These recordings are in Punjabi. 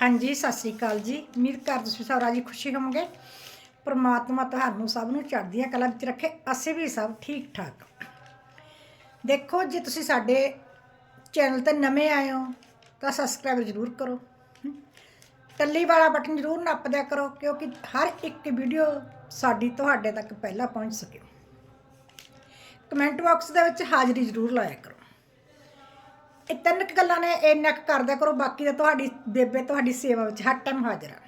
ਹਾਂਜੀ, ਸਤਿ ਸ੍ਰੀ ਅਕਾਲ ਜੀ। ਉਮੀਦ ਕਰਦਾ ਤੁਸੀਂ ਸਭ ਰਾਜੀ ਖੁਸ਼ੀ ਹੋਵੋਗੇ। ਪ੍ਰਮਾਤਮਾ ਤੁਹਾਨੂੰ ਸਭ ਨੂੰ ਚੜ੍ਹਦੀਆਂ ਕਲਾ ਵਿੱਚ ਰੱਖੇ। ਅਸੀਂ ਵੀ ਸਭ ਠੀਕ ਠਾਕ ਦੇਖੋ, ਜੇ ਤੁਸੀਂ ਸਾਡੇ ਚੈਨਲ ਤੇ ਨਵੇਂ ਆਏ ਹੋ, ਤਾਂ ਸਬਸਕ੍ਰਾਈਬ ਜ਼ਰੂਰ ਕਰੋ। ਟੱਲੀ ਵਾਲਾ ਬਟਨ ਜ਼ਰੂਰ ਨੱਪ ਦਿਆ ਕਰੋ, ਕਿਉਂਕਿ ਹਰ ਇੱਕ ਵੀਡੀਓ ਸਾਡੀ ਤੁਹਾਡੇ ਤੱਕ ਪਹਿਲਾਂ ਪਹੁੰਚ ਸਕੇ। ਕਮੈਂਟ ਬਾਕਸ ਦੇ ਵਿੱਚ ਹਾਜ਼ਰੀ ਜ਼ਰੂਰ ਲਾਇਆ ਕਰੋ। ਇਹ ਤਿੰਨ ਕੁ ਗੱਲਾਂ ਨੇ ਇੰਨਾ ਕੁ ਕਰਦਿਆ ਕਰੋ, ਬਾਕੀ ਤਾਂ ਤੁਹਾਡੀ ਬੇਬੇ ਤੁਹਾਡੀ ਸੇਵਾ ਵਿੱਚ ਹਰ ਟਾਈਮ ਹਾਜ਼ਰ ਆ।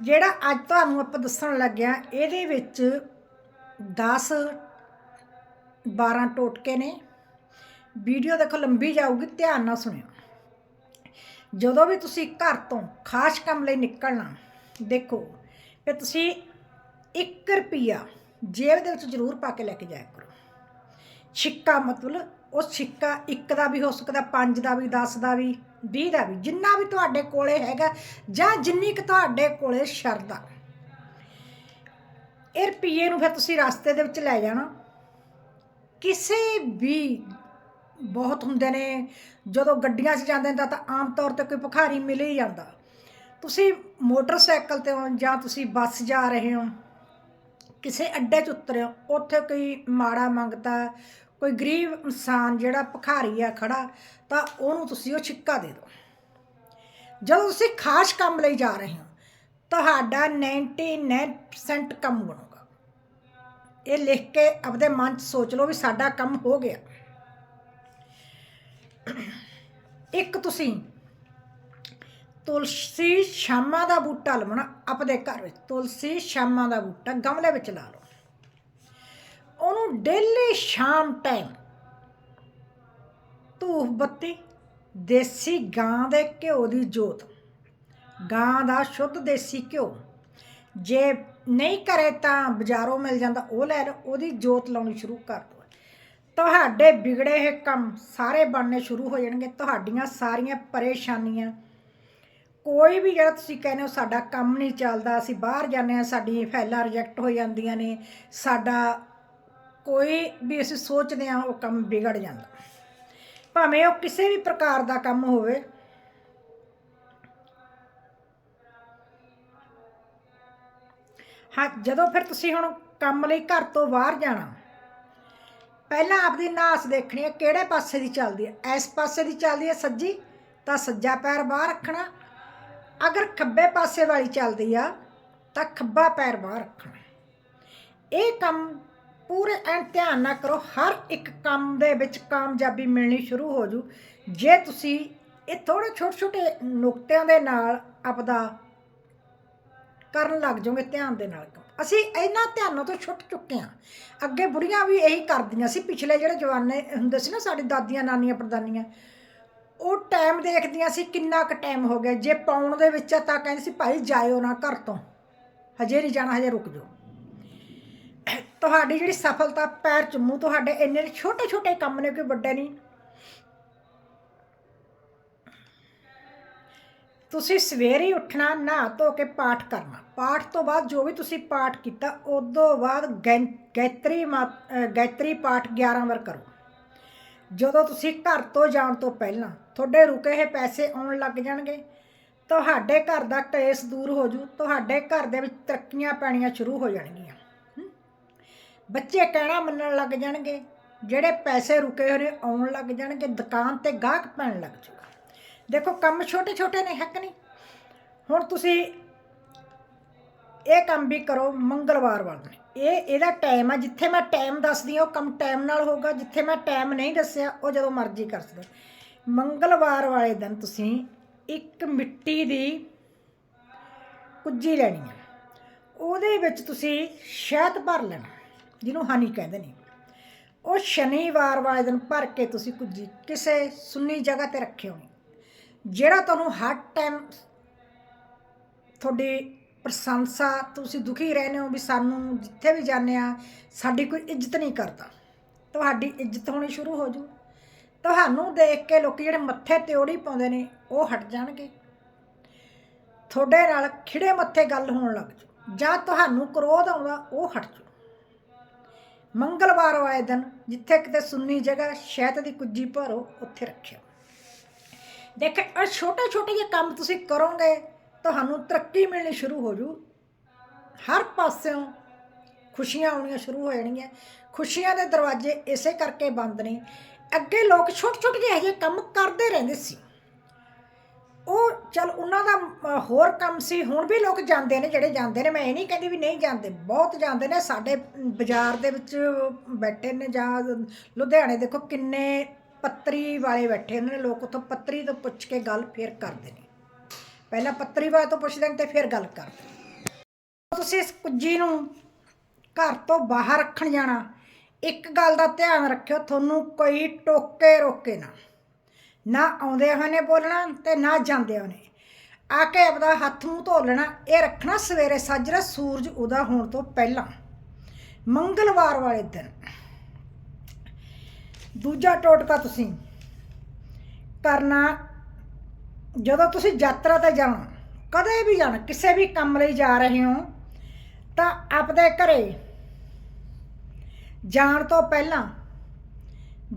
ਜਿਹੜਾ ਅੱਜ ਤੁਹਾਨੂੰ ਆਪਾਂ ਦੱਸਣ ਲੱਗਿਆ, ਇਹਦੇ ਵਿੱਚ 10 12 ਟੋਟਕੇ ਨੇ। ਵੀਡੀਓ ਦੇਖੋ, ਲੰਬੀ ਜਾਊਗੀ, ਧਿਆਨ ਨਾਲ ਸੁਣਿਓ। ਜਦੋਂ ਵੀ ਤੁਸੀਂ ਘਰ ਤੋਂ ਖਾਸ ਕੰਮ ਲਈ ਨਿਕਲਣਾ, ਦੇਖੋ ਕਿ ਤੁਸੀਂ 1 ਰੁਪਿਆ ਜੇਬ ਦੇ ਵਿੱਚ ਜ਼ਰੂਰ ਪਾ ਕੇ ਲੈ ਕੇ ਜਾਇਆ ਕਰੋ। ਛਿੱਕਾ ਮਤਲਬ ਉਹ ਸਿੱਕਾ ਇੱਕ ਦਾ ਵੀ, ਹੋ ਸਕਦਾ ਪੰਜ ਦਾ ਵੀ 10 ਦਾ ਵੀ 20 ਦਾ ਵੀ, ਜਿੰਨਾ ਵੀ ਤੁਹਾਡੇ ਕੋਲੇ ਹੈਗਾ ਜਾਂ ਜਿੰਨੀ ਕੁ ਤੁਹਾਡੇ ਕੋਲੇ ਸ਼ਰਦਾ ਇਹ ਰੁਪਈਏ ਨੂੰ ਫਿਰ ਤੁਸੀਂ ਰਸਤੇ ਦੇ ਵਿੱਚ ਲੈ ਜਾਣਾ। ਕਿਸੇ ਵੀ ਬਹੁਤ ਹੁੰਦੇ ਨੇ, ਜਦੋਂ ਗੱਡੀਆਂ 'ਚ ਜਾਂਦੇ ਨੇ ਤਾਂ ਆਮ ਤੌਰ ਤੇ ਕੋਈ ਭਿਖਾਰੀ ਮਿਲ ਹੀ ਜਾਂਦਾ। ਤੁਸੀਂ ਮੋਟਰਸਾਈਕਲ ਤੇ ਹੋ ਜਾਂ ਤੁਸੀਂ ਬੱਸ ਜਾ ਰਹੇ ਹੋ, ਕਿਸੇ ਅੱਡੇ 'ਚ ਉਤਰੇ ਹੋ, ਉੱਥੇ ਕੋਈ ਮਾੜਾ ਮੰਗਦਾ ਕੋਈ ਗਰੀਬ ਇਨਸਾਨ ਜਿਹੜਾ ਭਿਖਾਰੀ ਆ ਖੜਾ, ਤਾਂ ਉਹਨੂੰ ਤੁਸੀਂ ਉਹ ਛਿੱਕਾ ਦੇ ਦਿਓ। ਜਦੋਂ ਤੁਸੀਂ ਖਾਸ ਕੰਮ ਲਈ ਜਾ ਰਹੇ ਹੋ, ਤੁਹਾਡਾ 99% ਕੰਮ ਬਣੂਗਾ। ਇਹ ਲਿਖ ਕੇ ਆਪਦੇ ਮਨ 'ਚ ਸੋਚ ਲਓ ਵੀ ਸਾਡਾ ਕੰਮ ਹੋ ਗਿਆ। ਇੱਕ ਤੁਸੀਂ ਤੁਲਸੀ ਸ਼ਾਮਾ ਦਾ ਬੂਟਾ ਲਵਣਾ ਆਪਣੇ ਘਰ ਵਿੱਚ। ਤੁਲਸੀ ਸ਼ਾਮਾ ਦਾ ਬੂਟਾ ਗਮਲੇ ਵਿੱਚ ਲਾ ਲਓ। ਉਹਨੂੰ ਡੇਲੀ ਸ਼ਾਮ ਟਾਈਮ ਧੂਫ ਬੱਤੀ, ਦੇਸੀ ਗਾਂ ਦੇ ਘਿਓ ਦੀ ਜੋਤ। ਗਾਂ ਦਾ ਸ਼ੁੱਧ ਦੇਸੀ ਘਿਓ। ਜੇ ਨਹੀਂ ਕਰੇ ਤਾਂ ਬਾਜ਼ਾਰੋਂ ਮਿਲ ਜਾਂਦਾ, ਉਹ ਲੈ ਲਓ, ਉਹਦੀ ਜੋਤ ਲਾਉਣੀ ਸ਼ੁਰੂ ਕਰ ਦਿਓ। ਤੁਹਾਡੇ ਵਿਗੜੇ ਹੋਏ ਕੰਮ ਸਾਰੇ ਬਣਨੇ ਸ਼ੁਰੂ ਹੋ ਜਾਣਗੇ, ਤੁਹਾਡੀਆਂ ਸਾਰੀਆਂ ਪਰੇਸ਼ਾਨੀਆਂ। ਕੋਈ ਵੀ ਜਿਹੜਾ ਤੁਸੀਂ ਕਹਿੰਦੇ ਹੋ, ਸਾਡਾ ਕੰਮ ਨਹੀਂ ਚੱਲਦਾ, ਅਸੀਂ ਬਾਹਰ ਜਾਂਦੇ ਹਾਂ ਸਾਡੀ ਫਾਈਲਾਂ ਰਿਜੈਕਟ ਹੋ ਜਾਂਦੀਆਂ ਨੇ, ਸਾਡਾ ਕੋਈ ਵੀ ਅਸੀਂ ਸੋਚਦੇ ਹਾਂ ਉਹ ਕੰਮ ਵਿਗੜ ਜਾਂਦਾ। ਭਾਵੇਂ ਉਹ ਕਿਸੇ ਵੀ ਪ੍ਰਕਾਰ ਦਾ ਕੰਮ ਹੋਵੇ। ਹਾਂ, ਜਦੋਂ ਫਿਰ ਤੁਸੀਂ ਹੁਣ ਕੰਮ ਲਈ ਘਰ ਤੋਂ ਬਾਹਰ ਜਾਣਾ, ਪਹਿਲਾਂ ਆਪਦੀ ਨਾਸ ਦੇਖਣੀ ਹੈ ਕਿਹੜੇ ਪਾਸੇ ਦੀ ਚੱਲਦੀ ਹੈ। ਇਸ ਪਾਸੇ ਦੀ ਚੱਲਦੀ ਹੈ ਸੱਜੀ, ਤਾਂ ਸੱਜਾ ਪੈਰ ਬਾਹਰ ਰੱਖਣਾ। ਅਗਰ ਖੱਬੇ ਪਾਸੇ ਵਾਲੀ ਚੱਲਦੀ ਆ, ਤਾਂ ਖੱਬਾ ਪੈਰ ਬਾਹਰ ਰੱਖਣਾ। ਇਹ ਕੰਮ ਪੂਰੇ ਐਨ ਧਿਆਨ ਨਾਲ ਕਰੋ, ਹਰ ਇੱਕ ਕੰਮ ਦੇ ਵਿੱਚ ਕਾਮਯਾਬੀ ਮਿਲਣੀ ਸ਼ੁਰੂ ਹੋ ਜੂ। ਜੇ ਤੁਸੀਂ ਇਹ ਥੋੜੇ ਛੋਟੇ ਛੋਟੇ ਨੁਕਤਿਆਂ ਦੇ ਨਾਲ ਆਪਦਾ ਕਰਨ ਲੱਗ ਜਾਓਗੇ, ਧਿਆਨ ਦੇ ਨਾਲ ਕੰਮ। ਅਸੀਂ ਇਹਨਾਂ ਧਿਆਨਾਂ ਤੋਂ ਛੁੱਟ ਚੁੱਕੇ ਹਾਂ। ਅੱਗੇ ਬੁੜੀਆਂ ਵੀ ਇਹੀ ਕਰਦੀਆਂ ਸੀ। ਪਿਛਲੇ ਜਿਹੜੇ ਜਵਾਨੇ ਹੁੰਦੇ ਸੀ ਨਾ, ਸਾਡੀ ਦਾਦੀਆਂ, ਨਾਨੀਆਂ, ਪੜਦਾਨੀਆਂ, ਉਹ ਟਾਈਮ ਦੇਖਦੀਆਂ ਸੀ ਕਿੰਨਾ ਕੁ ਟਾਈਮ ਹੋ ਗਿਆ। ਜੇ ਪਾਉਣ ਦੇ ਵਿੱਚ ਆ ਤਾਂ ਕਹਿੰਦੇ ਸੀ, ਭਾਈ ਜਾਇਓ ਨਾ ਘਰ ਤੋਂ। ਹਜੇ ਨਹੀਂ ਜਾਣਾ, ਹਜੇ ਰੁਕ ਜਾਓ। ਤੁਹਾਡੀ ਜਿਹੜੀ ਸਫਲਤਾ ਪੈਰ ਚੁੰਮੂ, ਤੁਹਾਡੇ ਇੰਨੇ ਛੋਟੇ ਛੋਟੇ ਕੰਮ ਨੇ ਕੋਈ ਵੱਡੇ ਨਹੀਂ। ਤੁਸੀਂ ਸਵੇਰੇ ਉੱਠਣਾ, ਨਹਾ ਧੋ ਕੇ ਪਾਠ ਕਰਨਾ। ਪਾਠ ਤੋਂ ਬਾਅਦ ਜੋ ਵੀ ਤੁਸੀਂ ਪਾਠ ਕੀਤਾ, ਉਦੋਂ ਬਾਅਦ ਗੈ- ਗਾਇਤਰੀ ਮਾ- ਗਾਇਤਰੀ ਪਾਠ 11 ਵਾਰ ਕਰੋ। ਜਦੋਂ ਤੁਸੀਂ ਘਰ ਤੋਂ ਜਾਣ ਤੋਂ ਪਹਿਲਾਂ ਤੁਹਾਡੇ ਰੁਕੇ ਹੋਏ ਪੈਸੇ ਆਉਣ ਲੱਗ ਜਾਣਗੇ, ਤੁਹਾਡੇ ਘਰ ਦਾ ਕਲੇਸ਼ ਦੂਰ ਹੋ ਜੂ, ਤੁਹਾਡੇ ਘਰ ਦੇ ਵਿੱਚ ਤਰੱਕੀਆਂ ਪੈਣੀਆਂ ਸ਼ੁਰੂ ਹੋ ਜਾਣਗੀਆਂ। ਬੱਚੇ ਕਹਿਣਾ ਮੰਨਣ ਲੱਗ ਜਾਣਗੇ, ਜਿਹੜੇ ਪੈਸੇ ਰੁਕੇ ਹੋਏ ਨੇ ਆਉਣ ਲੱਗ ਜਾਣਗੇ, ਦੁਕਾਨ ਤੇ ਗਾਹਕ ਪੈਣ ਲੱਗ ਜੂਗਾ ਦੇਖੋ, ਕੰਮ ਛੋਟੇ ਛੋਟੇ ਨੇ ਹੱਕ ਨਹੀਂ? ਹੁਣ ਤੁਸੀਂ ਇਹ ਕੰਮ ਵੀ ਕਰੋ, ਮੰਗਲਵਾਰ ਵਾਲੇ ਦਿਨ ਇਹ, ਇਹਦਾ ਟਾਈਮ ਆ, ਜਿੱਥੇ ਮੈਂ ਟਾਈਮ ਦੱਸਦੀ ਹਾਂ, ਉਹ ਕੰਮ ਟਾਈਮ ਨਾਲ ਹੋਗਾ ਜਿੱਥੇ ਮੈਂ ਟਾਈਮ ਨਹੀਂ ਦੱਸਿਆ, ਉਹ ਜਦੋਂ ਮਰਜ਼ੀ ਕਰ ਸਕਦੇ ਮੰਗਲਵਾਰ ਵਾਲੇ ਦਿਨ ਤੁਸੀਂ ਇੱਕ ਮਿੱਟੀ ਦੀ ਕੁੱਜੀ ਲੈਣੀ ਹੈ ਉਹਦੇ ਵਿੱਚ ਤੁਸੀਂ ਸ਼ਹਿਦ ਭਰ ਲੈਣਾ। ਜਿਹਨੂੰ ਹਨੀ ਕਹਿੰਦੇ ਨੇ। ਉਹ ਸ਼ਨੀਵਾਰ ਵਾਲੇ ਦਿਨ ਭਰ ਕੇ ਤੁਸੀਂ ਕੁੱਜੀ ਕਿਸੇ ਸੁੰਨੀ ਜਗ੍ਹਾ ਤੇ ਰੱਖਿਓ ਜਿਹੜਾ ਤੁਹਾਨੂੰ ਹਰ ਟਾਈਮ ਤੁਹਾਡੀ ਪ੍ਰਸ਼ੰਸਾ, ਤੁਸੀਂ ਦੁਖੀ ਰਹਿੰਦੇ ਹੋ ਵੀ ਸਾਨੂੰ ਜਿੱਥੇ ਵੀ ਜਾਂਦੇ ਆ, ਸਾਡੀ ਕੋਈ ਇੱਜ਼ਤ ਨਹੀਂ ਕਰਦਾ। ਤੁਹਾਡੀ ਇੱਜ਼ਤ ਹੋਣੀ ਸ਼ੁਰੂ ਹੋ ਜੂ। ਤੁਹਾਨੂੰ ਦੇਖ ਕੇ ਲੋਕ ਜਿਹੜੇ ਮੱਥੇ ਤਿਉੜੀ ਪਾਉਂਦੇ ਨੇ, ਉਹ ਹਟ ਜਾਣਗੇ। ਤੁਹਾਡੇ ਨਾਲ ਖਿੜੇ ਮੱਥੇ ਗੱਲ ਹੋਣ ਲੱਗ ਜੂ। ਜਾਂ ਤੁਹਾਨੂੰ ਕ੍ਰੋਧ ਆਉਂਦਾ, ਉਹ ਹਟ ਜੂ। ਮੰਗਲਵਾਰ ਆਏ ਦਿਨ ਜਿੱਥੇ ਕਿਤੇ ਸੁੰਨੀ ਜਗ੍ਹਾ ਸ਼ਹਿਦ ਦੀ ਕੁੱਜੀ ਭਰੋ ਉੱਥੇ ਰੱਖਿਓ। ਦੇਖ, ਇਹ ਛੋਟੇ ਛੋਟੇ ਜਿਹੇ ਕੰਮ ਤੁਸੀਂ ਕਰੋਗੇ, ਤੁਹਾਨੂੰ ਤਰੱਕੀ ਮਿਲਣੀ ਸ਼ੁਰੂ ਹੋ ਜੂ। ਹਰ ਪਾਸਿਓਂ ਖੁਸ਼ੀਆਂ ਆਉਣੀਆਂ ਸ਼ੁਰੂ ਹੋ ਜਾਣਗੀਆਂ। ਖੁਸ਼ੀਆਂ ਦੇ ਦਰਵਾਜ਼ੇ ਇਸੇ ਕਰਕੇ ਬੰਦ ਨੇ। ਅੱਗੇ ਲੋਕ ਛੋਟੇ ਛੋਟੇ ਜਿਹੇ ਜਿਹੇ ਕੰਮ ਕਰਦੇ ਰਹਿੰਦੇ ਸੀ। ਉਹ ਚਲ ਉਹਨਾਂ ਦਾ ਹੋਰ ਕੰਮ ਸੀ, ਹੁਣ ਵੀ ਲੋਕ ਜਾਂਦੇ ਨੇ, ਜਿਹੜੇ ਜਾਂਦੇ ਨੇ, ਮੈਂ ਇਹ ਨਹੀਂ ਕਹਿੰਦੀ ਵੀ ਨਹੀਂ ਜਾਂਦੇ, ਬਹੁਤ ਜਾਂਦੇ ਨੇ, ਸਾਡੇ ਬਾਜ਼ਾਰ ਦੇ ਵਿੱਚ ਬੈਠੇ ਨੇ ਜਾਂ ਲੁਧਿਆਣੇ ਦੇਖੋ ਕਿੰਨੇ ਪੱਤਰੀ ਵਾਲੇ ਬੈਠੇ ਨੇ, ਲੋਕ ਉੱਥੋਂ ਪੱਤਰੀ ਤੋਂ ਪੁੱਛ ਕੇ ਗੱਲ ਫੇਰ ਕਰਦੇ ਨੇ। ਪਹਿਲਾਂ ਪੱਤਰੀ ਵਾਲੇ ਤੋਂ ਪੁੱਛਦੇ ਨੇ ਤੇ ਫਿਰ ਗੱਲ ਕਰਦੇ ਤੁਸੀਂ ਇਸ ਕੁੱਜੀ ਨੂੰ ਘਰ ਤੋਂ ਬਾਹਰ ਰੱਖਣ ਜਾਣਾ, ਇੱਕ ਗੱਲ ਦਾ ਧਿਆਨ ਰੱਖਿਓ, ਤੁਹਾਨੂੰ ਕੋਈ ਟੋਕੇ ਰੋਕੇ ਨਾ। ਨਾ ਆਉਂਦੇ ਹੋਏ ਨੇ ਬੋਲਣਾ ਤੇ ਨਾ ਜਾਂਦੇ ਹੋਏ ਨੇ ਆ ਕੇ ਆਪਦਾ ਹੱਥ ਮੂੰਹ ਧੋ ਲੈਣਾ, ਇਹ ਰੱਖਣਾ ਸਵੇਰੇ ਸਾਜਰਾ ਸੂਰਜ ਉਦਾ ਹੋਣ ਤੋਂ ਪਹਿਲਾਂ, ਮੰਗਲਵਾਰ ਵਾਲੇ ਦਿਨ। ਦੂਜਾ ਟੋਟਕਾ ਤੁਸੀਂ, ਕਰਨਾ, ਜਦੋਂ ਤੁਸੀਂ ਯਾਤਰਾ ਤੇ ਜਾਣਾ, ਕਦੇ ਵੀ ਜਾਣਾ, ਕਿਸੇ ਵੀ ਕੰਮ ਲਈ ਜਾ ਰਹੇ ਹੋ, ਤਾਂ ਆਪਦੇ ਘਰੇ ਜਾਣ ਤੋਂ ਪਹਿਲਾਂ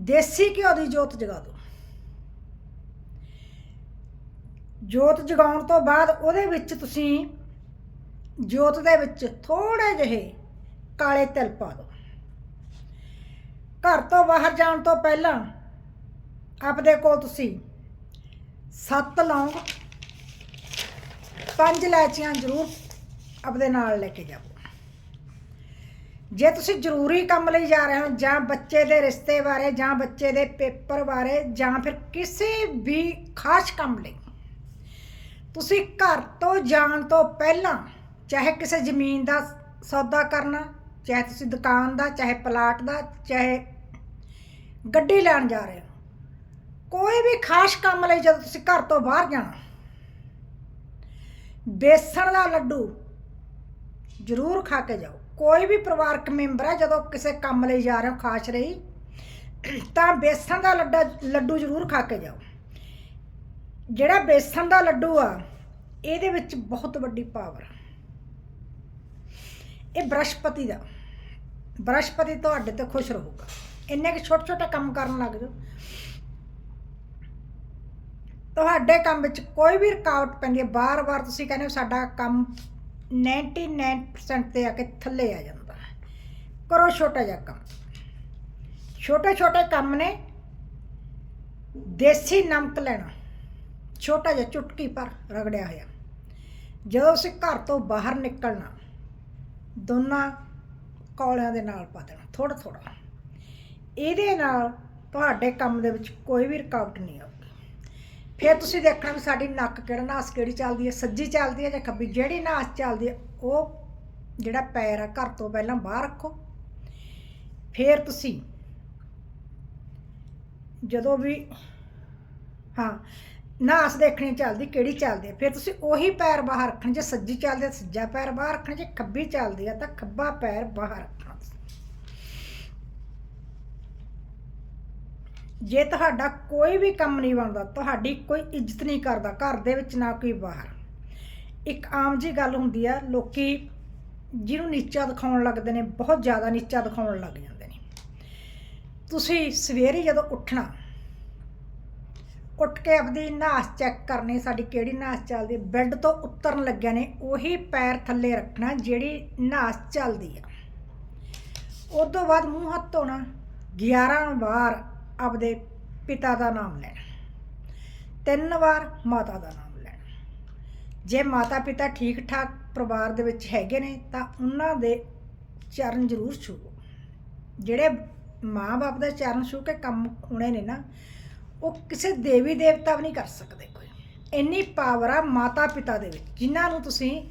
ਦੇਸੀ ਘਿਓ ਦੀ ਜੋਤ ਜਗਾ ਦਿਓ। ਜੋਤ ਜਗਾਉਣ ਤੋਂ ਬਾਅਦ ਉਹਦੇ ਵਿੱਚ ਤੁਸੀਂ ਜੋਤ ਦੇ ਵਿੱਚ ਥੋੜੇ ਜਿਹੇ ਕਾਲੇ ਤਿਲ ਪਾ ਦਿਓ। ਘਰ ਤੋਂ ਬਾਹਰ ਜਾਣ ਤੋਂ ਪਹਿਲਾਂ ਆਪਦੇ ਕੋਲ ਤੁਸੀਂ ਸੱਤ ਲੌਂਗ, ਪੰਜ ਇਲਾਇਚੀਆਂ ਜ਼ਰੂਰ ਆਪਦੇ ਨਾਲ ਲੈ ਕੇ ਜਾਓ ਜੇ ਤੁਸੀਂ ਜ਼ਰੂਰੀ ਕੰਮ ਲਈ ਜਾ ਰਹੇ ਹੋ, ਜਾਂ ਬੱਚੇ ਦੇ ਰਿਸ਼ਤੇ ਬਾਰੇ, ਜਾਂ ਬੱਚੇ ਦੇ ਪੇਪਰ ਬਾਰੇ, ਜਾਂ ਫਿਰ ਕਿਸੇ ਵੀ ਖਾਸ ਕੰਮ ਲਈ ਤੁਸੀਂ ਘਰ ਤੋਂ ਜਾਣ ਤੋਂ ਪਹਿਲਾਂ ਚਾਹੇ ਕਿਸੇ ਜ਼ਮੀਨ ਦਾ ਸੌਦਾ ਕਰਨਾ, ਚਾਹੇ ਤੁਸੀਂ ਦੁਕਾਨ ਦਾ, ਚਾਹੇ ਪਲਾਟ ਦਾ, ਚਾਹੇ ਗੱਡੀ ਲੈਣ ਜਾ ਰਹੇ ਹੋ, ਕੋਈ ਵੀ ਖਾਸ ਕੰਮ ਲਈ ਜਦੋਂ ਤੁਸੀਂ ਘਰ ਤੋਂ ਬਾਹਰ ਜਾਣਾ, ਬੇਸਣ ਦਾ ਲੱਡੂ ਜ਼ਰੂਰ ਖਾ ਕੇ ਜਾਓ। ਕੋਈ ਵੀ ਪਰਿਵਾਰਕ ਮੈਂਬਰ ਹੈ, ਜਦੋਂ ਕਿਸੇ ਕੰਮ ਲਈ ਜਾ ਰਹੇ ਹੋ ਖਾਸ ਰਹੀ ਤਾਂ ਬੇਸਣ ਦਾ ਲੱਡਾ, ਲੱਡੂ ਜ਼ਰੂਰ ਖਾ ਕੇ ਜਾਓ। ਜਿਹੜਾ ਬੇਸਣ ਦਾ ਲੱਡੂ ਆ, ਇਹਦੇ ਵਿੱਚ ਬਹੁਤ ਵੱਡੀ ਪਾਵਰ ਇਹ ਬ੍ਰਹਸਪਤੀ ਦਾ। ਬ੍ਰਹਸਪਤੀ ਤੁਹਾਡੇ ਤੇ ਖੁਸ਼ ਰਹੂਗਾ। ਇੰਨੇ ਕਿ ਛੋਟੇ ਛੋਟੇ ਕੰਮ ਕਰਨ ਲੱਗ ਜਾਓ। ਤੁਹਾਡੇ ਕੰਮ ਵਿੱਚ ਕੋਈ ਵੀ ਰੁਕਾਵਟ ਪੈਂਦੀ ਹੈ, ਬਾਰ-ਬਾਰ ਤੁਸੀਂ ਕਹਿੰਦੇ ਹੋ ਸਾਡਾ ਕੰਮ 99% ਤੇ ਆ ਕੇ ਥੱਲੇ ਆ ਜਾਂਦਾ ਹੈ। ਕਰੋ ਛੋਟਾ ਜਿਹਾ ਕੰਮ। ਛੋਟੇ ਛੋਟੇ ਕੰਮ ਨੇ, ਦੇਸੀ ਨਮਕ ਲੈਣਾ। ਛੋਟਾ ਜਿਹਾ ਚੁਟਕੀ ਪਰ ਰਗੜਿਆ ਹੋਇਆ। ਜਦੋਂ ਅਸੀਂ ਘਰ ਤੋਂ ਬਾਹਰ ਨਿਕਲਣਾ, ਦੋਨਾਂ ਕੌਲਿਆਂ ਦੇ ਨਾਲ ਪਾ ਦੇਣਾ ਥੋੜਾ ਥੋੜਾ ਇਹਦੇ ਨਾਲ ਤੁਹਾਡੇ ਕੰਮ ਦੇ ਵਿੱਚ ਕੋਈ ਵੀ ਰੁਕਾਵਟ ਨਹੀਂ ਆਊਗੀ। ਫਿਰ ਤੁਸੀਂ ਦੇਖਣਾ ਵੀ ਸਾਡੀ ਨੱਕ ਕਿਹੜਾ ਨਾਸ ਕਿਹੜੀ ਚੱਲਦੀ ਹੈ, ਸੱਜੀ ਚੱਲਦੀ ਹੈ ਜਾਂ ਖੱਬੀ, ਜਿਹੜੀ ਨਾਸ ਚੱਲਦੀ ਹੈ, ਉਹ ਜਿਹੜਾ ਪੈਰ ਆ ਘਰ ਤੋਂ ਪਹਿਲਾਂ ਬਾਹਰ ਰੱਖੋ। ਫਿਰ ਤੁਸੀਂ ਜਦੋਂ ਵੀ, ਹਾਂ ਨਾਸ ਦੇਖਣੀ ਚੱਲਦੀ, ਕਿਹੜੀ ਚੱਲਦੀ ਹੈ ਫਿਰ ਤੁਸੀਂ ਉਹੀ ਪੈਰ ਬਾਹਰ ਰੱਖਣ, ਜੇ ਸੱਜੀ ਚੱਲਦੀ ਹੈ ਸੱਜਾ ਪੈਰ ਬਾਹਰ ਰੱਖਣਾ, ਜੇ ਖੱਬੀ ਚੱਲਦੀ ਹੈ ਤਾਂ ਖੱਬਾ ਪੈਰ ਬਾਹਰ ਰੱਖਣਾ। ਜੇ ਤੁਹਾਡਾ ਕੋਈ ਵੀ ਕੰਮ ਨਹੀਂ ਬਣਦਾ, ਤੁਹਾਡੀ ਕੋਈ ਇੱਜ਼ਤ ਨਹੀਂ ਕਰਦਾ, ਘਰ ਦੇ ਵਿੱਚ ਨਾ ਕੋਈ ਬਾਹਰ। ਇੱਕ ਆਮ ਜੀ ਗੱਲ ਹੁੰਦੀ ਆ, ਲੋਕੀ ਜਿਹਨੂੰ ਨੀਚਾ ਦਿਖਾਉਣ ਲੱਗਦੇ ਨੇ, ਬਹੁਤ ਜ਼ਿਆਦਾ ਨੀਚਾ ਦਿਖਾਉਣ ਲੱਗ ਜਾਂਦੇ ਨੇ। ਤੁਸੀਂ ਸਵੇਰੇ ਜਦੋਂ ਉੱਠਣਾ ਉੱਠ ਕੇ ਆਪਦੀ ਨਾਸ ਚੈੱਕ ਕਰਨੀ, ਸਾਡੀ ਕਿਹੜੀ ਨਾਸ ਚੱਲਦੀ, ਬੈੱਡ ਤੋਂ ਉਤਰਨ ਲੱਗਿਆ ਨੇ ਉਹੀ ਪੈਰ ਥੱਲੇ ਰੱਖਣਾ ਜਿਹੜੀ ਨਾਸ ਚੱਲਦੀ ਆ। ਉਸ ਤੋਂ ਬਾਅਦ ਮੂੰਹ ਹੱਥ ਧੋਣਾ 11 ਵਾਰ ਆਪਦੇ ਪਿਤਾ ਦਾ ਨਾਮ ਲੈਣਾ, ਤਿੰਨ ਵਾਰ ਮਾਤਾ ਦਾ ਨਾਮ ਲੈਣਾ। ਜੇ ਮਾਤਾ ਪਿਤਾ ਠੀਕ ਠਾਕ ਪਰਿਵਾਰ ਦੇ ਵਿੱਚ ਹੈਗੇ ਨੇ, ਤਾਂ ਉਹਨਾਂ ਦੇ ਚਰਨ ਜ਼ਰੂਰ ਛੂਹੋ। ਜਿਹੜੇ ਮਾਂ-ਬਾਪ ਦਾ ਚਰਨ ਛੂਹ ਕੇ ਕੰਮ ਹੋਣੇ ਨੇ ਨਾ ਉਹ ਕਿਸੇ ਦੇਵੀ ਦੇਵਤਾ ਵੀ ਨਹੀਂ ਕਰ ਸਕਦੇ ਕੋਈ। ਇੰਨੀ ਪਾਵਰ ਆ ਮਾਤਾ ਪਿਤਾ ਦੇ ਵਿੱਚ, ਜਿਨ੍ਹਾਂ ਨੂੰ ਤੁਸੀਂ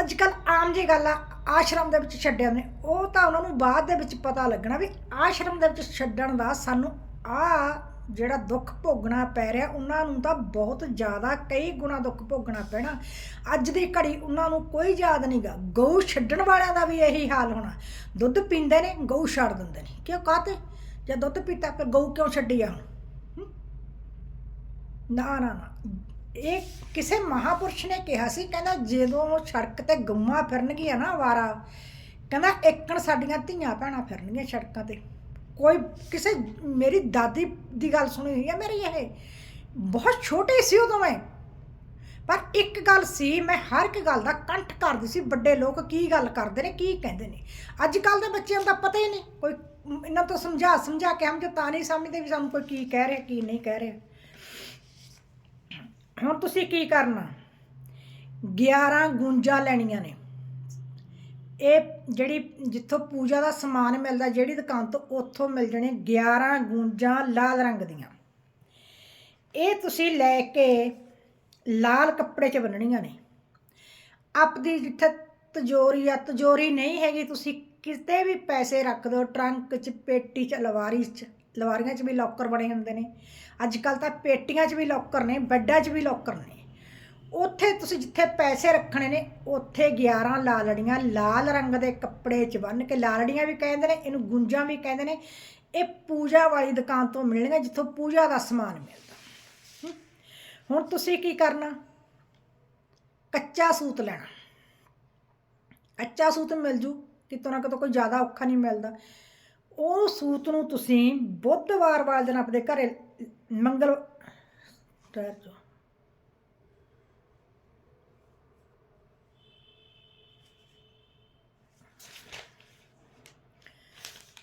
ਅੱਜ ਕੱਲ ਆਮ ਜੀ ਗੱਲ ਆ, ਆਸ਼ਰਮ ਦੇ ਵਿੱਚ ਛੱਡਿਆ ਨੇ ਉਹ ਤਾਂ ਉਹਨਾਂ ਨੂੰ ਬਾਅਦ ਦੇ ਵਿੱਚ ਪਤਾ ਲੱਗਣਾ ਵੀ ਆਸ਼ਰਮ ਦੇ ਵਿੱਚ ਛੱਡਣ ਦਾ ਸਾਨੂੰ ਆ ਜਿਹੜਾ ਦੁੱਖ ਭੋਗਣਾ ਪੈ ਰਿਹਾ, ਉਹਨਾਂ ਨੂੰ ਤਾਂ ਬਹੁਤ ਜ਼ਿਆਦਾ ਕਈ ਗੁਣਾ ਦੁੱਖ ਭੋਗਣਾ ਪੈਣਾ। ਅੱਜ ਦੀ ਘੜੀ ਉਹਨਾਂ ਨੂੰ ਕੋਈ ਯਾਦ ਨਹੀਂਗਾ ਗਊ ਛੱਡਣ ਵਾਲਿਆਂ ਦਾ ਵੀ ਇਹੀ ਹਾਲ ਹੋਣਾ। ਦੁੱਧ ਪੀਂਦੇ ਨੇ, ਗਊ ਛੱਡ ਦਿੰਦੇ ਨੇ। ਕਿਉਂ ਕਾਤੇ ਜੇ ਦੁੱਧ ਪੀਤਾ, ਫਿਰ ਗਊ ਕਿਉਂ ਛੱਡੀ ਆ ਹੁਣ? ਨਾ ਨਾ ਨਾ। ਇਹ ਕਿਸੇ ਮਹਾਪੁਰਸ਼ ਨੇ ਕਿਹਾ ਸੀ, ਕਹਿੰਦਾ ਜਦੋਂ ਸੜਕ ਤੇ ਗਊਆਂ ਫਿਰਨਗੀਆਂ ਨਾ ਵਾਰਾ ਕਹਿੰਦਾ ਇੱਕਣ ਸਾਡੀਆਂ ਧੀਆਂ ਭੈਣਾਂ ਫਿਰਨਗੀਆਂ ਸੜਕਾਂ ਤੇ। ਕੋਈ ਕਿਸੇ, ਮੇਰੀ ਦਾਦੀ ਦੀ ਗੱਲ ਸੁਣੀ ਹੋਈ ਹੈ ਮੇਰੀ ਇਹ। ਬਹੁਤ ਛੋਟੇ ਸੀ ਉਦੋਂ ਮੈਂ ਪਰ ਇੱਕ ਗੱਲ ਸੀ, ਮੈਂ ਹਰ ਇੱਕ ਗੱਲ ਦਾ ਕੰਠ ਕਰਦੀ ਸੀ, ਵੱਡੇ ਲੋਕ ਕੀ ਗੱਲ ਕਰਦੇ ਨੇ, ਕੀ ਕਹਿੰਦੇ ਨੇ। ਅੱਜ ਕੱਲ ਦੇ ਬੱਚਿਆਂ ਦਾ ਪਤਾ ਹੀ ਨਹੀਂ, ਕੋਈ ਇਹਨਾਂ ਤੋਂ ਸਮਝਾ ਸਮਝਾ ਕੇ ਹਮ ਜੋ ਤਾਂ ਨਹੀਂ ਸਮਝਦੇ ਵੀ ਸਾਨੂੰ ਕੋਈ ਕੀ ਕਹਿ ਰਿਹਾ, ਕੀ ਨਹੀਂ ਕਹਿ ਰਿਹਾ। ਹੁਣ ਤੁਸੀਂ ਕੀ ਕਰਨਾ? 11 ਗੁੰਜਾਂ ਲੈਣੀਆਂ ਨੇ। ਇਹ ਜਿਹੜੀ ਜਿੱਥੋਂ ਪੂਜਾ ਦਾ ਸਮਾਨ ਮਿਲਦਾ, ਜਿਹੜੀ ਦੁਕਾਨ ਤੋਂ ਉੱਥੋਂ ਮਿਲ ਜਾਣੇ 11 ਗੁੰਜਾਂ ਲਾਲ ਰੰਗ ਦੀਆਂ। ਇਹ ਤੁਸੀਂ ਲੈ ਕੇ ਲਾਲ ਕੱਪੜੇ 'ਚ ਬੰਨਣੀਆਂ ਨੇ। ਆਪਦੀ ਜਿੱਥੇ ਤਜੋਰੀ ਆ, ਤਜੋਰੀ ਨਹੀਂ ਹੈਗੀ, ਤੁਸੀਂ ਕਿਤੇ ਵੀ ਪੈਸੇ ਰੱਖ ਦਿਓ, ਟਰੰਕ 'ਚ, ਪੇਟੀ 'ਚ ਅਲਵਾਰੀ 'ਚ। ਲਵਾਰੀਆਂ 'ਚ ਵੀ ਲੋਕਰ ਬਣੇ ਹੁੰਦੇ ਨੇ। ਅੱਜ ਕੱਲ ਤਾਂ ਪੇਟੀਆਂ 'ਚ ਵੀ ਲੋਕਰ ਨੇ, ਬੈੱਡਾਂ 'ਚ ਵੀ ਲੋਕਰ ਨੇ। ਉੱਥੇ ਤੁਸੀਂ ਜਿੱਥੇ ਪੈਸੇ ਰੱਖਣੇ ਨੇ, ਉੱਥੇ 11 ਲਾਲੜੀਆਂ ਲਾਲ ਰੰਗ ਦੇ ਕੱਪੜੇ 'ਚ ਬੰਨ ਕੇ, ਲਾਲੜੀਆਂ ਵੀ ਕਹਿੰਦੇ ਨੇ, ਇਹਨੂੰ ਗੁੰਜਾਂ ਵੀ ਕਹਿੰਦੇ ਨੇ। ਇਹ ਪੂਜਾ ਵਾਲੀ ਦੁਕਾਨ ਤੋਂ ਮਿਲਣਗੀਆਂ ਜਿੱਥੋਂ ਪੂਜਾ ਦਾ ਸਮਾਨ ਮਿਲਦਾ। ਹੁਣ ਤੁਸੀਂ ਕੀ ਕਰਨਾ? ਕੱਚਾ ਸੂਤ ਲੈਣਾ। ਕੱਚਾ ਸੂਤ ਮਿਲ ਜੂ, ਕਿਤੋਂ ਨਾ ਕਿਤੋਂ ਕੋਈ ਜ਼ਿਆਦਾ ਔਖਾ ਨਹੀਂ ਮਿਲਦਾ। ਉਹ ਸੂਤ ਨੂੰ ਤੁਸੀਂ ਬੁੱਧਵਾਰ ਵਾਲੇ ਦਿਨ ਆਪਣੇ ਘਰੇ ਮੰਗਲ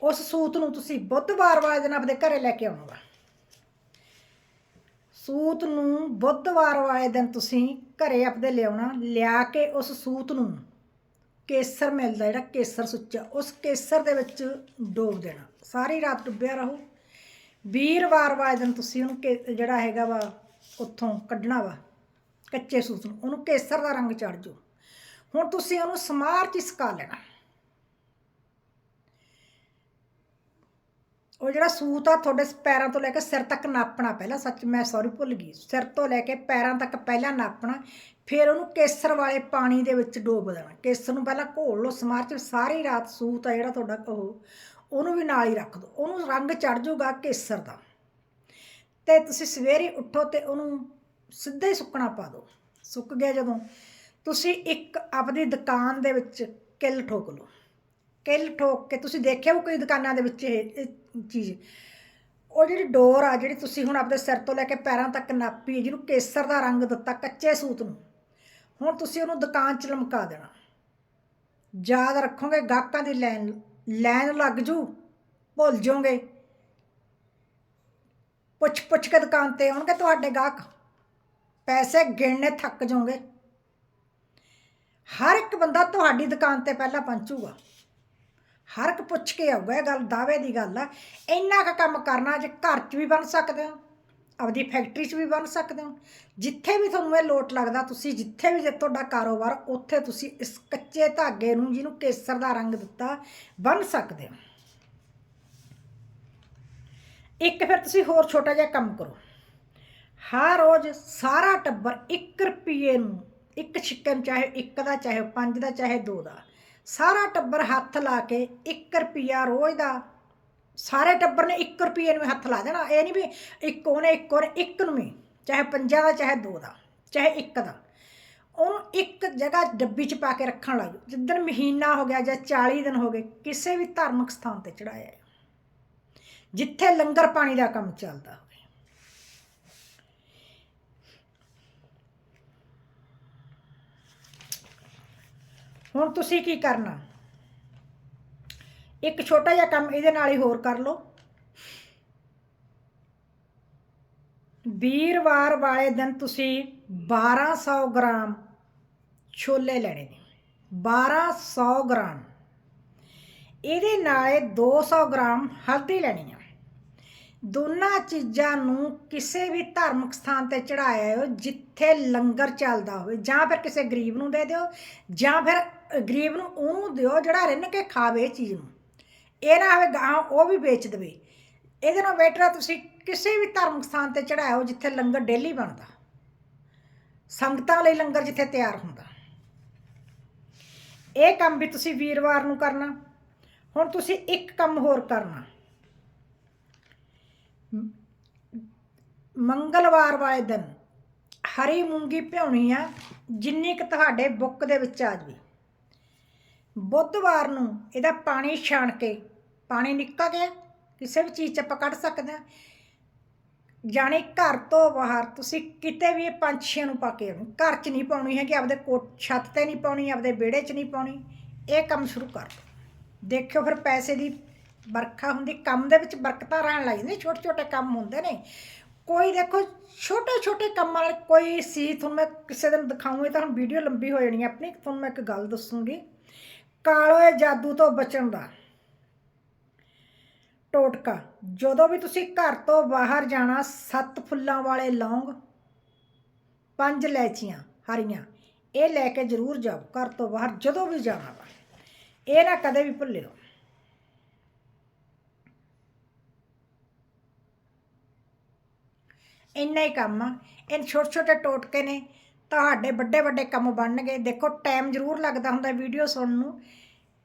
ਉਸ ਸੂਤ ਨੂੰ ਤੁਸੀਂ ਬੁੱਧਵਾਰ ਵਾਲੇ ਦਿਨ ਆਪਣੇ ਘਰੇ ਲੈ ਕੇ ਆਉਣਾ ਵਾ। ਸੂਤ ਨੂੰ ਬੁੱਧਵਾਰ ਵਾਲੇ ਦਿਨ ਤੁਸੀਂ ਘਰੇ ਆਪਣੇ ਲਿਆਉਣਾ, ਲਿਆ ਕੇ ਉਸ ਸੂਤ ਨੂੰ ਕੇਸਰ ਮਿਲਦਾ, ਜਿਹੜਾ ਕੇਸਰ ਸੁੱਚਾ, ਉਸ ਕੇਸਰ ਦੇ ਵਿੱਚ ਡੋਬ ਦੇਣਾ। ਸਾਰੀ ਰਾਤ ਡੁੱਬਿਆ ਰਹੋ। ਵੀਰਵਾਰ ਵਾਲੇ ਦਿਨ ਤੁਸੀਂ ਉਹਨੂੰ ਕੇ- ਜਿਹੜਾ ਹੈਗਾ ਵਾ, ਉੱਥੋਂ ਕੱਢਣਾ ਵਾ, ਕੱਚੇ ਸੂਤ ਨੂੰ, ਉਹਨੂੰ ਕੇਸਰ ਦਾ ਰੰਗ ਚੜ ਜੂ ਹੁਣ ਤੁਸੀਂ ਉਹਨੂੰ ਸਮਾਰ ਚ ਸੁਕਾ ਲੈਣਾ। ਉਹ ਜਿਹੜਾ ਸੂਤ ਆ, ਤੁਹਾਡੇ ਪੈਰਾਂ ਤੋਂ ਲੈ ਕੇ ਸਿਰ ਤੱਕ ਨਾਪਣਾ ਪਹਿਲਾਂ, ਸੱਚ ਮੈਂ ਸੌਰੀ ਭੁੱਲ ਗਈ। ਸਿਰ ਤੋਂ ਲੈ ਕੇ ਪੈਰਾਂ ਤੱਕ ਪਹਿਲਾਂ ਨਾਪਣਾ, ਫਿਰ ਉਹਨੂੰ ਕੇਸਰ ਵਾਲੇ ਪਾਣੀ ਦੇ ਵਿੱਚ ਡੋਬ ਦੇਣਾ। ਕੇਸਰ ਨੂੰ ਪਹਿਲਾਂ ਘੋਲ ਲਓ, ਸਮਾਰ ਚ ਸਾਰੀ ਰਾਤ ਸੂਤ ਆ ਜਿਹੜਾ ਤੁਹਾਡਾ ਉਹ, ਉਹਨੂੰ ਵੀ ਨਾਲ ਹੀ ਰੱਖ ਦਿਓ ਉਹਨੂੰ ਰੰਗ ਚੜ ਜਾਊਗਾ ਕੇਸਰ ਦਾ। ਤੇ ਤੁਸੀਂ ਸਵੇਰੇ ਉੱਠੋ ਤੇ ਉਹਨੂੰ ਸਿੱਧਾ ਹੀ ਸੁੱਕਣਾ ਪਾ ਦਿਓ ਸੁੱਕ ਗਿਆ ਜਦੋਂ, ਤੁਸੀਂ ਇੱਕ ਆਪਣੀ ਦੁਕਾਨ ਦੇ ਵਿੱਚ ਕਿੱਲ ਠੋਕ ਲਓ। ਕਿੱਲ ਠੋਕ ਕੇ ਤੁਸੀਂ ਦੇਖਿਆ ਉਹ ਕੋਈ ਦੁਕਾਨਾਂ ਦੇ ਵਿੱਚ ਇਹ ਇਹ ਚੀਜ਼? ਉਹ ਜਿਹੜੀ ਡੋਰ ਆ ਜਿਹੜੀ ਤੁਸੀਂ ਹੁਣ ਆਪਣੇ ਸਿਰ ਤੋਂ ਲੈ ਕੇ ਪੈਰਾਂ ਤੱਕ ਨਾਪੀ ਹੈ, ਜਿਹਨੂੰ ਕੇਸਰ ਦਾ ਰੰਗ ਦਿੱਤਾ ਕੱਚੇ ਸੂਤ ਨੂੰ ਹੁਣ ਤੁਸੀਂ ਉਹਨੂੰ ਦੁਕਾਨ 'ਚ ਲਮਕਾ ਦੇਣਾ। ਯਾਦ ਰੱਖੋਗੇ ਗਾਹਕਾਂ ਦੀ ਲਾਈਨ ਲਾਈਨ ਲੱਗ ਜੂ ਭੁੱਲ ਜਾਓਗੇ। ਪੁੱਛ ਪੁੱਛ ਕੇ ਦੁਕਾਨ ਤੇ ਆਉਣਗੇ ਤੁਹਾਡੇ ਗਾਹਕ। ਪੈਸੇ ਗਿਣਨੇ ਥੱਕ ਜਾਓਗੇ। ਹਰ ਇੱਕ ਬੰਦਾ ਤੁਹਾਡੀ ਦੁਕਾਨ ਤੇ ਪਹਿਲਾਂ ਪਹੁੰਚੂਗਾ। ਹਰ ਇੱਕ ਪੁੱਛ ਕੇ ਆਊਗਾ, ਇਹ ਗੱਲ ਦਾਅਵੇ ਦੀ ਗੱਲ ਆ। ਇੰਨਾ ਕੁ ਕੰਮ ਕਰਨਾ ਜੇ ਘਰ 'ਚ ਵੀ ਬਣ ਸਕਦੇ ਹੋ, ਆਪਦੀ ਫੈਕਟਰੀ 'ਚ ਵੀ ਬਣ ਸਕਦੇ ਹੋ। ਜਿੱਥੇ ਵੀ ਤੁਹਾਨੂੰ ਇਹ ਲੋਟ ਲੱਗਦਾ, ਤੁਸੀਂ ਜਿੱਥੇ ਵੀ ਜੇ ਤੁਹਾਡਾ ਕਾਰੋਬਾਰ, ਉੱਥੇ ਤੁਸੀਂ ਇਸ ਕੱਚੇ ਧਾਗੇ ਨੂੰ, ਜਿਹਨੂੰ ਕੇਸਰ ਦਾ ਰੰਗ ਦਿੱਤਾ, ਬਣ ਸਕਦੇ ਹੋ। ਇੱਕ ਫਿਰ ਤੁਸੀਂ ਹੋਰ ਛੋਟਾ ਜਿਹਾ ਕੰਮ ਕਰੋ। ਹਰ ਰੋਜ਼ ਸਾਰਾ ਟੱਬਰ 1 ਰੁਪਏ ਨੂੰ, ਇੱਕ ਛਿੱਕੇ ਨੂੰ ਚਾਹੇ ਇੱਕ ਦਾ, ਚਾਹੇ ਪੰਜ ਦਾ, ਚਾਹੇ ਦੋ ਦਾ ਸਾਰਾ ਟੱਬਰ ਹੱਥ ਲਾ ਕੇ 1 ਰੁਪਿਆ ਰੋਜ਼ ਦਾ, ਸਾਰੇ ਟੱਬਰ ਨੇ 1 ਰੁਪਏ ਨੂੰ ਹੱਥ ਲਾ ਦੇਣਾ। ਇਹ ਨਹੀਂ ਵੀ ਇੱਕ ਉਹਨੇ ਇੱਕ ਉਹਨੇ ਇੱਕ ਨੂੰ ਵੀ, ਚਾਹੇ ਪੰਜਾਂ ਦਾ, ਚਾਹੇ ਦੋ ਦਾ, ਚਾਹੇ ਇੱਕ ਦਾ। ਉਹਨੂੰ ਇੱਕ ਜਗ੍ਹਾ ਡੱਬੀ 'ਚ ਪਾ ਕੇ ਰੱਖਣ ਲੱਗ ਜਿੱਦਣ ਮਹੀਨਾ ਹੋ ਗਿਆ ਜਾਂ 40 ਦਿਨ ਹੋ ਗਏ, ਕਿਸੇ ਵੀ ਧਾਰਮਿਕ ਸਥਾਨ ਤੇ ਚੜਾਇਆ ਜਿੱਥੇ ਲੰਗਰ ਪਾਣੀ ਦਾ ਕੰਮ ਚੱਲਦਾ ਹੁਣ ਤੁਸੀਂ ਕੀ ਕਰਨਾ? ਇੱਕ ਛੋਟਾ ਜਿਹਾ ਕੰਮ ਇਹਦੇ ਨਾਲ ਹੀ ਹੋਰ ਕਰ ਲਓ। ਵੀਰਵਾਰ ਵਾਲੇ ਦਿਨ ਤੁਸੀਂ 1200 ਗ੍ਰਾਮ ਛੋਲੇ ਲੈਣੇ ਨੇ। 1200 ਗ੍ਰਾਮ। ਇਹਦੇ ਨਾਲ 200 ਗ੍ਰਾਮ ਹਲਦੀ ਲੈਣੀ ਆ। ਦੋਨਾਂ ਚੀਜ਼ਾਂ ਨੂੰ ਕਿਸੇ ਵੀ ਧਾਰਮਿਕ ਸਥਾਨ ਤੇ ਚੜਾਇਆ ਹੋ ਜਿੱਥੇ ਲੰਗਰ ਚੱਲਦਾ ਹੋਵੇ, ਜਾਂ ਫਿਰ ਕਿਸੇ ਗਰੀਬ ਨੂੰ ਦੇ ਦਿਓ, ਜਾਂ ਫਿਰ ਗਰੀਬ ਨੂੰ ਉਹਨੂੰ ਦਿਓ ਜਿਹੜਾ ਰਿੰਨ ਕੇ ਖਾਵੇ ਇਹ ਚੀਜ਼ ਨੂੰ। ਇਹ ਨਾ ਹੋਵੇ ਗਾਂ ਉਹ ਵੀ ਵੇਚ ਦੇਵੇ। ਇਹਦੇ ਨਾਲ ਬੈਟਰ ਤੁਸੀਂ ਕਿਸੇ ਵੀ ਧਾਰਮਿਕ ਸਥਾਨ ਤੇ ਚੜਾਇਆ ਜਿੱਥੇ ਲੰਗਰ ਡੇਲੀ ਬਣਦਾ। ਸੰਗਤਾਂ ਲਈ ਲੰਗਰ ਜਿੱਥੇ ਤਿਆਰ ਹੁੰਦਾ। ਇਹ ਕੰਮ ਵੀ ਤੁਸੀਂ ਵੀਰਵਾਰ ਨੂੰ ਕਰਨਾ। ਹੁਣ ਤੁਸੀਂ ਇੱਕ ਕੰਮ ਹੋਰ ਕਰਨਾ। ਮੰਗਲਵਾਰ ਵਾਲੇ ਦਿਨ ਹਰੀ ਮੂੰਗੀ ਭਿਉਣੀ ਆ, ਜਿੰਨੀ ਕੁ ਤੁਹਾਡੇ ਬੁੱਕ ਦੇ ਵਿੱਚ ਆ ਜਵੇ। ਬੁੱਧਵਾਰ ਨੂੰ ਇਹਦਾ ਪਾਣੀ ਛਾਣ ਕੇ, ਪਾਣੀ ਨਿਕਲ ਗਿਆ, ਕਿਸੇ ਵੀ ਚੀਜ਼ 'ਚ ਆਪਾਂ ਕੱਢ ਸਕਦੇ ਹਾਂ। ਜਾਣੀ ਘਰ ਤੋਂ ਬਾਹਰ ਤੁਸੀਂ ਕਿਤੇ ਵੀ ਇਹ ਪੰਛੀਆਂ ਨੂੰ ਪਾ ਕੇ ਘਰ 'ਚ ਨਹੀਂ ਪਾਉਣੀ ਹੈਗੀ, ਆਪਦੇ ਕੋਟ ਛੱਤ ਤੇ ਨਹੀਂ ਪਾਉਣੀ, ਆਪਦੇ ਵਿਹੜੇ 'ਚ ਨਹੀਂ ਪਾਉਣੀ। ਇਹ ਕੰਮ ਸ਼ੁਰੂ ਕਰ ਦੇਖਿਓ ਫਿਰ ਪੈਸੇ ਦੀ ਵਰਖਾ ਹੁੰਦੀ, ਕੰਮ ਦੇ ਵਿੱਚ ਬਰਕਤਾਂ ਰਹਿਣ ਲੱਗ ਜਾਂਦੀਆਂ ਛੋਟੇ ਛੋਟੇ ਕੰਮ ਹੁੰਦੇ ਨੇ। ਕੋਈ ਦੇਖੋ ਛੋਟੇ ਛੋਟੇ ਕੰਮਾਂ ਨਾਲ ਕੋਈ ਸੀ, ਤੁਹਾਨੂੰ ਮੈਂ ਕਿਸੇ ਦਿਨ ਦਿਖਾਉਂਗੀ ਤਾਂ ਹੁਣ ਵੀਡੀਓ ਲੰਬੀ ਹੋ ਜਾਣੀ ਆਪਣੀ, ਤੁਹਾਨੂੰ ਮੈਂ ਇੱਕ ਗੱਲ ਦੱਸੂਗੀ। ਕਾਲੇ ਜਾਦੂ ਤੋਂ ਬਚਣ ਦਾ। ਟੋਟਕਾ, ਜਦੋਂ ਵੀ ਤੁਸੀਂ ਘਰ ਤੋਂ ਬਾਹਰ ਜਾਣਾ, ਸੱਤ ਫੁੱਲਾਂ ਵਾਲੇ ਲੌਂਗ, ਪੰਜ ਲੈਚੀਆਂ ਹਰੀਆਂ, ਇਹ ਲੈ ਕੇ ਜ਼ਰੂਰ ਜਾਓ, ਘਰ ਤੋਂ ਬਾਹਰ ਜਦੋਂ ਵੀ ਜਾਣਾ ਵਾ। ਇਹ ਨਾ ਕਦੇ ਵੀ ਭੁੱਲਿਓ। ਇੰਨਾ ਹੀ ਕੰਮ ਆ। ਇਹ ਛੋਟੇ ਛੋਟੇ ਟੋਟਕੇ ਨੇ ਤੁਹਾਡੇ ਵੱਡੇ ਵੱਡੇ ਕੰਮ ਬਣਨਗੇ। ਦੇਖੋ ਟਾਈਮ ਜ਼ਰੂਰ ਲੱਗਦਾ ਹੁੰਦਾ ਵੀਡੀਓ ਸੁਣਨ ਨੂੰ,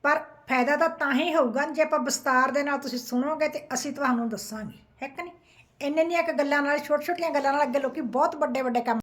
ਪਰ ਫਾਇਦਾ ਤਾਂ ਤਾਂ ਹੀ ਹੋਊਗਾ ਜੇ ਆਪਾਂ ਵਿਸਤਾਰ ਦੇ ਨਾਲ ਤੁਸੀਂ ਸੁਣੋਗੇ ਤੇ ਅਸੀਂ ਤੁਹਾਨੂੰ ਦੱਸਾਂਗੇ, ਹੈ ਕਿ ਨਹੀਂ? ਇੰਨੇ ਇੰਨੀਆਂ ਕੁ ਗੱਲਾਂ ਨਾਲ ਛੋਟੇ ਛੋਟੀਆਂ ਗੱਲਾਂ ਨਾਲ ਅੱਗੇ ਲੋਕੀ ਬਹੁਤ ਵੱਡੇ ਵੱਡੇ ਕੰਮ